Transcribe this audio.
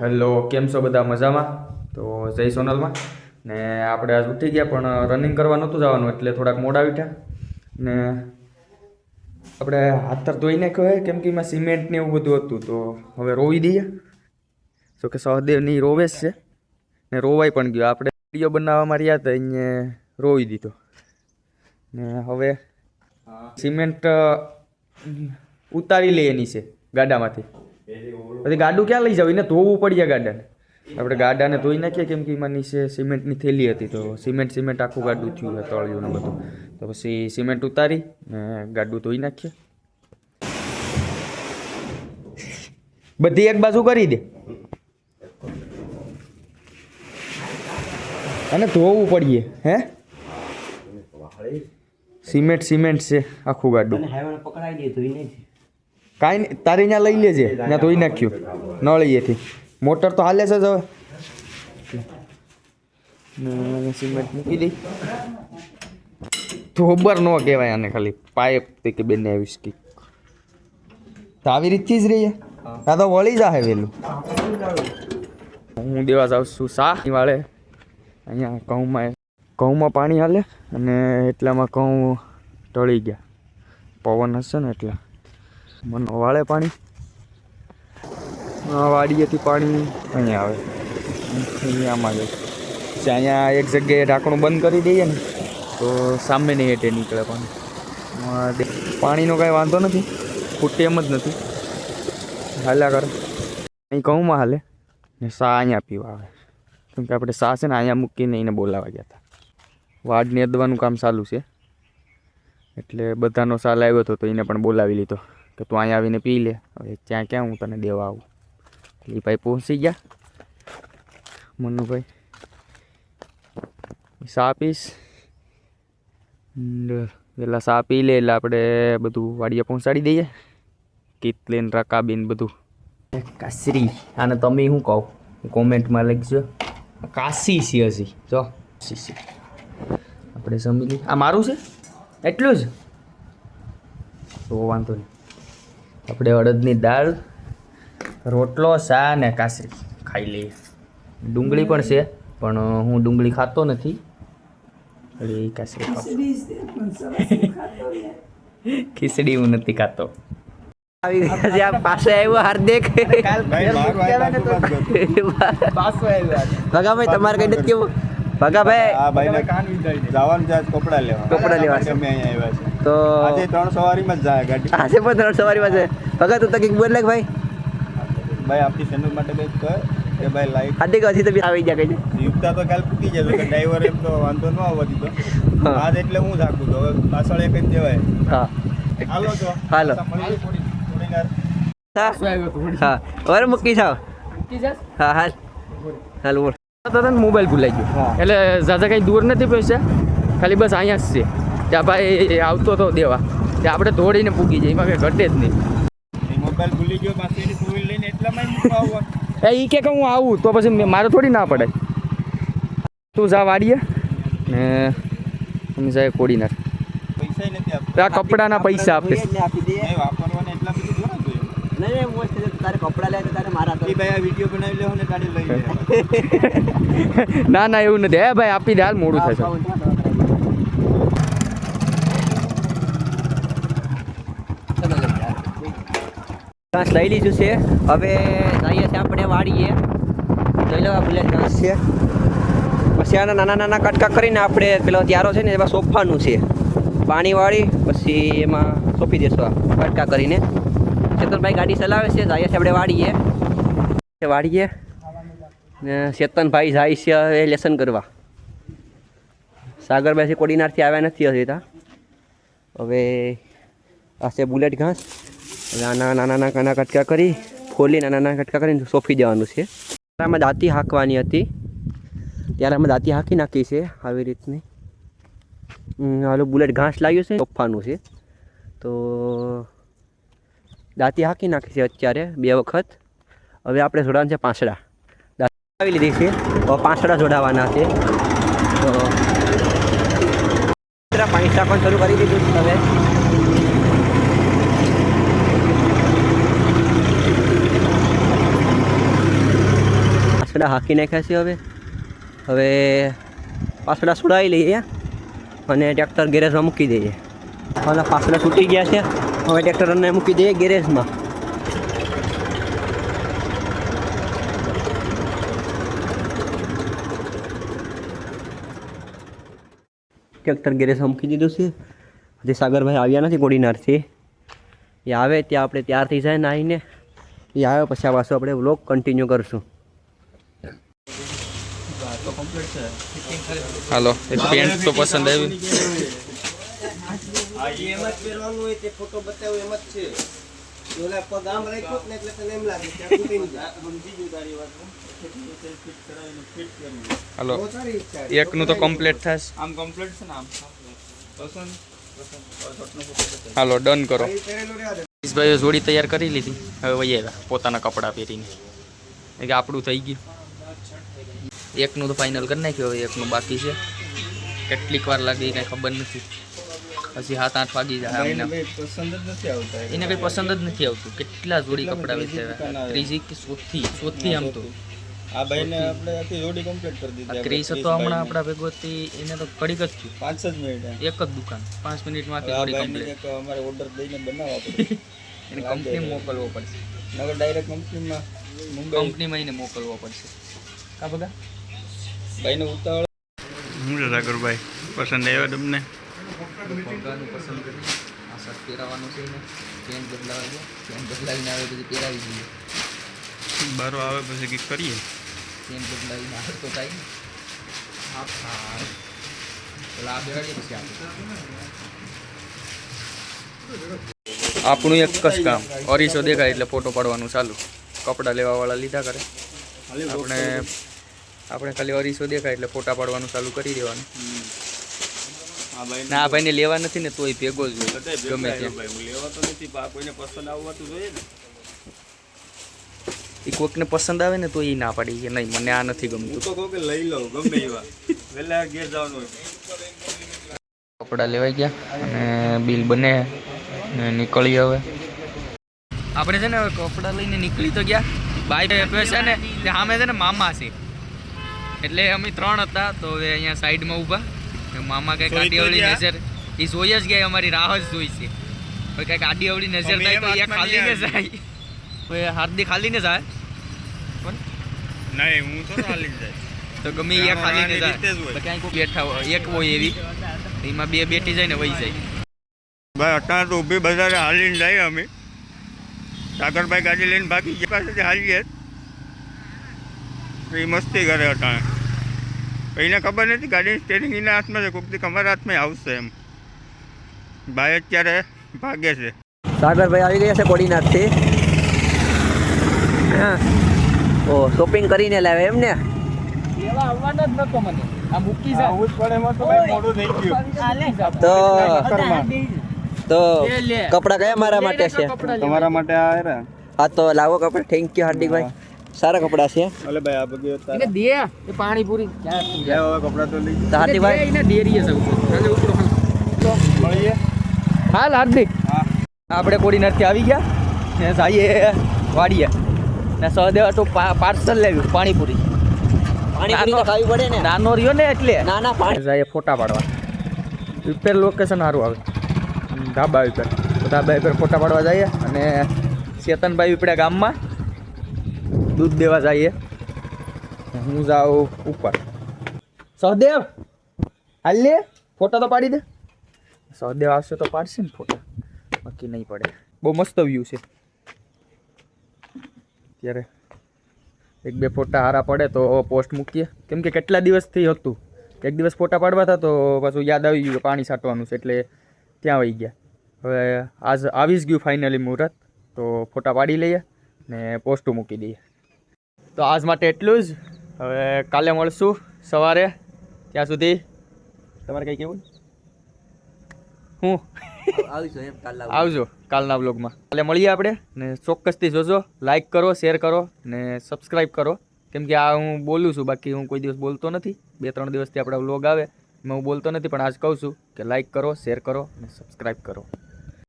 Hello કેમ છો બધા? મજામાં? તો જય સોનલમાં. ને આપણે આજ ઉઠી ગયા પણ રનિંગ કરવા નહોતું જવાનું એટલે થોડાક મોડા ઉઠ્યા. ને આપણે હાથર ધોઈ નાખ્યો હોય કેમ કે એમાં સિમેન્ટ ને એવું બધું હતું તો હવે રોવી દઈએ. જો કે સહદેવની રોવેશ છે. ને રોવાઈ પણ ગયો. આપણે વીડિયો બનાવવામાં રહ્યા હતા એને રોવી દીધો. ને હવે સિમેન્ટ ઉતારી લઈએ એની છે ગાડામાંથી. પછી ગાડું ક્યાં લઈ જાવ? એને ધોવું પડ્યા ગાડાને. આપણે ગાડાને ધોઈ નાખીએ કેમ કે એમાં નીચે સિમેન્ટની થેલી હતી તો સિમેન્ટ સિમેન્ટ આખું ગાડું થયું તળિયું ને બધું. તો પછી સિમેન્ટ ઉતારી ને ગાડું ધોઈ નાખીએ. બધી એક બાજુ કરી દે. અને ધોવું પડીએ, હે? સિમેન્ટ સિમેન્ટ છે આખું ગાડું. પકડાઈ દે, ધોઈ નહીં કાંઈ નહીં તારી ત્યાં લઈ લેજે ત્યાં ધોઈ નાખ્યું. નળીએથી મોટર તો હાલે છે જ હવે. સિમેન્ટ મૂકી દઈ ધોબર ન કહેવાય આને ખાલી. પાઇપ તે કે બેને આવી કે. તો આવી રીતથી જ રહીએ ત્યાં તો વળી જાહે વહેલું? હું દેવા જાઉં છું શાહ વાળે. અહીંયા ઘઉંમાં ઘઉંમાં પાણી હાલે અને એટલામાં ઘઉં ટળી ગયા. પવન હશે ને એટલા. મને વાળે પાણી. વાડીએથી પાણી. અહીંયા આવે. અહીંયામાં જાય અહીંયા એક જગ્યાએ ઢાંકણું બંધ કરી દઈએ ને, તો સામે નહીં હેઠે નીકળે પાણી. પાણીનો કાંઈ વાંધો નથી. ખૂટે એમ જ નથી. હાલ્યા કરે. અહીં ઘઉંમાં હાલે. ને સા અહીંયા પીવા આવે. કેમ કે આપણે સા છે ને અહીંયા મૂકીને એને બોલાવા ગયા હતા. વાડ અદવાનું કામ ચાલુ છે. એટલે બધાનો સાલ આવ્યો હતો તો એને પણ બોલાવી લીધો. કે તું અહીંયા આવીને પી લે. હવે ત્યાં ક્યાં હું તને દેવા આવું? એ ભાઈ પહોંચી ગયા. મનુભાઈ સા પીશ પેલા સા પી લે એટલે આપણે બધું વાડીએ પહોંચાડી દઈએ. કિતલેન રકાબીન બધું. કાસરી, આને તમે શું કહો? કોમેન્ટમાં લખજો. કાશી છે હજી. જો. આપણે સમજી આ મારું છે? એટલું જ? તો વાંધો નહીં. આપણે અડદની દાળ રોટલો શા ને કાસરી ખાઈ લઈએ. ડુંગળી પણ છે પણ હું ડુંગળી ખાતો નથી. એટલે એ કાસરી ખીચડી હું નથી. ખાતો. આવી ગયા છે. આ પાસે આવ્યો હાર્દિક. ભગાભાઈ તમારે કઈ નથી કેવું? ભગાભાઈ. કપડા લેવા. કપડા લેવા છે. અમે અહીંયા આવ્યા છે તો આજે ત્રણ સવારીમાં જ જાય ગાડી. આજે પણ ત્રણ સવારીમાં છે ભગત તો કંઈક બોલ લાગ ભાઈ. ભાઈ આપણી ચેનલ માટે કંઈક કહે કે ભાઈ લાઈક હાર્દિક હજી તો બી આવી ગયા કઈ. યુક્તા તો કાલ પૂકી જશે કે ડ્રાઈવર એમ તો વાંધો ન આવવા દીધો આજ એટલે હું થાકું છું. હવે પાછળ એક જ દેવાય હા. હાલો હાલો. હા. હા. મૂકી જાવ હા હાલ. હાલ બોલ. તો તને મોબાઈલ ભૂલાઈ ગયો. એટલે ઝાઝા કંઈ દૂર નથી પૈસા? ખાલી બસ અહીંયા જ છે. ત્યાં ભાઈ આવતો હતો દેવા. ત્યાં આપણે દોડીને પૂગી જાય એમાં કંઈ ઘટે જ નહીં. મોબાઈલ ભૂલી ગયો પાછું ટુ વ્હીલ લઈને એટલામાં મૂકવા એ ઈ કે કે હું આવું તો પછી મેં- મારે થોડી ના પડે તું જા વાડીએ ને તમે જાય પૈસા આ કપડાના પૈસા આપીશ. આપી દે નહીં વાપરવાના એટલા બધું જોવા જોઈએ. નહીં નહીં મોસ્ટ તારે કપડા લે તારે મારા એ ભાઈ આ વીડિયો બનાવી લેવો ને ગાડી લઈ લે. ના ના એવું નથી. હે ભાઈ આપી દે હાલ મોડું થશે ઘાસ લઈ લીધું છે. હવે જઈએ છે આપણે વાડીએ. જોઈ લો બુલેટ ઘાસ છે. પછી આના નાના નાના કટકા કરીને આપણે પેલો ત્યારો છે ને એમાં સોંપવાનું છે. પાણી વાળી પછી એમાં સોંપી દેશું કટકા કરીને. ચેતનભાઈ ગાડી ચલાવે છે, જઈએ છે આપણે વાળીએ વાડીએ. ને ચેતનભાઈ જાય છે હવે લેસન કરવા. સાગરભાઈ કોડીનારથી આવ્યા નથી હજી હવે આ છે બુલેટ ઘાસ. નાના નાના નાના કટકા કરી ફોલી નાના નાના કટકા કરીને સોંપી દેવાનું છે. આમાં દાંતી હાંકવાની હતી. ત્યારે અમે દાંતી હાંકી નાખી છે આવી રીતની. હાલો બુલેટ ઘાસ લાવ્યું છે સોફાનું છે. તો દાંતી હાંકી નાખી છે અત્યારે બે વખત. હવે આપણે જોડાવાનું છે પાંસડા આવી લીધી છે. પાંસડા જોડાવાના છે. તો પાંસડા પણ શરૂ કરી દીધું છે હવે. પાછડા હાંકી નાખ્યા છે હવે. હવે પાસડા છોડાવી લઈએ અને ટ્રેક્ટર ગેરેજમાં મૂકી દઈએ. અને પાસડા છૂટી ગયા છે. હવે ટ્રેક્ટરને મૂકી દઈએ ગેરેજમાં. ટ્રેક્ટર ગેરેજમાં મૂકી દીધું છે. હજી સાગરભાઈ આવ્યા નથી, કોડીનારથી. એ આવે ત્યાં આપણે તૈયાર થઈ જાય નાહીને એ આવે પછી પાછું આપણે વ્લોગ કન્ટિન્યુ કરશું. હાલો એક પેન્ટ તો પસંદ આવી. હાલો એકનું તો કમ્પ્લીટ થશે. આમ કમ્પ્લીટ છે ને આમ પસંદ? હાલો ડન કરો. ભાઈઓ જોડી તૈયાર કરી લીધી. હવે વહી પોતાના કપડાં પહેરીને. એ કે આપણું થઈ ગયું. એકનું તો ફાઇનલ કરી નાખ્યું હવે એકનું બાકી છે. કેટલીક વાર લાગી કાંઈ ખબર નથી. પછી સાત આઠ વાગી જાય પસંદ જ નથી આવતા એને કંઈ પસંદ જ નથી આવતું. કેટલા જોડી કપડાં વેચે ત્રીજી કે ચોથી? ચોથી આમ તો. આ ભાઈને આપણે આખી જોડી કમ્પ્લીટ કરી દીધી ક્રીસ હતો હમણાં આપણા ભેગો એને તો કડીક જ થયું. પાંચ જ મિનિટ એક જ દુકાન. પાંચ મિનિટમાં આખી જોડી કમ્પ્લીટ અમારે ઓર્ડર દઈને બનાવવા પડે. એને કંપની મોકલવો પડશે. નગર ડાયરેક્ટ કંપનીમાં કંપનીમાં એને મોકલવો પડશે. કા બગા ભાઈને ઉતાવળ. હું છે સાગરભાઈ? પસંદ આવ્યા તમને? પસંદ કરી. આ શર્ટ પહેરાવાનું છે ને ચેન બદલાવા ચેન બદલાવીને આવે પછી પહેરાવી દઈએ. બારો આવે પછી કંઈક કરીએ. ચેન બદલાવીને આવે તો થાય. હા હા. પેલા આ બેહાડીએ પછી આપણે આપણું એક જ કામ. અરીસો દેખાય એટલે ફોટો પાડવાનું ચાલુ. કપડાં લેવાવાળા લીધા કરે. આપણે આપણે ખાલી અરીસો દેખાય એટલે ફોટા પાડવાનું ચાલુ કરી દેવાનું. ના ભાઈને લેવા નથી ને તોય ભેગો જ ગમે હું લેવા તો નથી કોઈને પસંદ આવવાતું જોઈએ ને. એ કોઈકને પસંદ આવે ને તો એ ના પાડી કે નહીં મને આ નથી ગમતું. તો કહું લઈ લઉં ગમે એવા. વહેલા ઘેર જવાનું કપડાં લેવાઈ ગયા અને બિલ બને ને નીકળી હવે. આપણે છે ને કપડાં લઈને નીકળી તો ગયા. બાઈક છે ને સામે છે ને મામા છે. એટલે અમે ત્રણ હતા તો હવે અહીંયા સાઈડમાં ઊભા. મામા તો આડી અવળી નજર એ જોઈ જ ગયા અમારી રાહ જ જોઈ છે. હવે કંઈક આડી અવળી નજર થાય તો અહીંયા ખાલી ને જાય. હવે હાર્દિક ખાલી ને જાય. નહીં હું તો ખાલી જ જાય. તો ગમે એ ખાલી ને જાય. તો ક્યાંય કોઈ બેઠા હોય એક હોય એવી. એમાં બે બેઠી જાય ને વહી જાય. ભાઈ અત્યારે તો ઊભી બજારે હાલીને જાય અમે. સાગરભાઈ ગાડી લઈને ભાગી ગયા પાસેથી હાલીએ. એ મસ્તી કરે અટાણે. એને ખબર નથી ગાડીની સ્ટેરિંગ એના હાથમાં છે કોઈક દી અમારા હાથમાં આવશે એમ. ભાઈ અત્યારે ભાગે છે. સાગરભાઈ આવી ગયા છે કોડીનાથથી. હા. ઓ શોપિંગ કરીને લાવે એમ ને? એવા આવવાનો જ નતો મને. આ મૂકી આવું જ પડે એમાં તો ભાઈ મોડું થઈ ગયું. તો તો લે, લે. કયા મારા માટે છે? તમારા માટે આ હા તો લાવો કપડાં. થેન્ક યુ હાર્દિકભાઈ. સારા કપડા છે. અલે ભાઈ આ બગી એને દે એ પાણીપુરી. ક્યાં લે હવે કપડા તો લઈ. તો ભાઈ. એને ડેરીએ સૌ હાલે. ઉપરો મળીએ. હાલ હાર્દિક હા. આપણે કોડીનારથી આવી ગયા ને જઈએ વાડીએ. ને સહદેવ તો પાર્સલ લેવ્યું પાણીપુરી. પાણીપુરી તો ખાવી પડે ને. નાનો રહ્યો ને એટલે. ના ના પાણી જઈએ ફોટા પાડવા. ઉપર લોકેશન સારું આવે. ધાબા ઉપર. ધાબા ઉપર ફોટા પાડવા જઈએ અને ચેતનભાઈ ઉપડ્યા ગામમાં. દૂધ દેવા જઈએ. હું જાઉં ઉપર. સહદેવ, હાલ લે, ફોટા તો પાડી દે. સહદેવ આવશે તો પાડશે ને ફોટા. બાકી નહીં પડે. બહુ મસ્ત વ્યૂ છે. ત્યારે એક બે ફોટા હારા પડે તો પોસ્ટ મૂકીએ. કેમ કે કેટલા દિવસથી હતું. એક દિવસ ફોટા પાડવા હતા તો પાછું યાદ આવી ગયું કે પાણી છાંટવાનું છે એટલે ત્યાં વહી ગયા. હવે આજ આવી જ ગયું ફાઇનલી મુહૂર્ત. તો ફોટા પાડી લઈએ ને પોસ્ટો મૂકી દઈએ. તો આજ માટે એટલું જ. હવે કાલે મળશું સવારે ત્યાં સુધી. તમારે કંઈ કેવું હું? એમ કાલ આવજો કાલના બ્લોગમાં કાલે મળીએ આપણે ને ચોક્કસથી જોજો લાઇક કરો શેર કરો ને સબસ્ક્રાઈબ કરો. કેમ કે આ હું બોલું છું બાકી હું કોઈ દિવસ બોલતો નથી. બે ત્રણ દિવસથી આપણા બ્લોગ આવે. એમાં હું બોલતો નથી પણ આજ કહું છું કે લાઇક કરો શેર કરો અને સબસ્ક્રાઈબ કરો.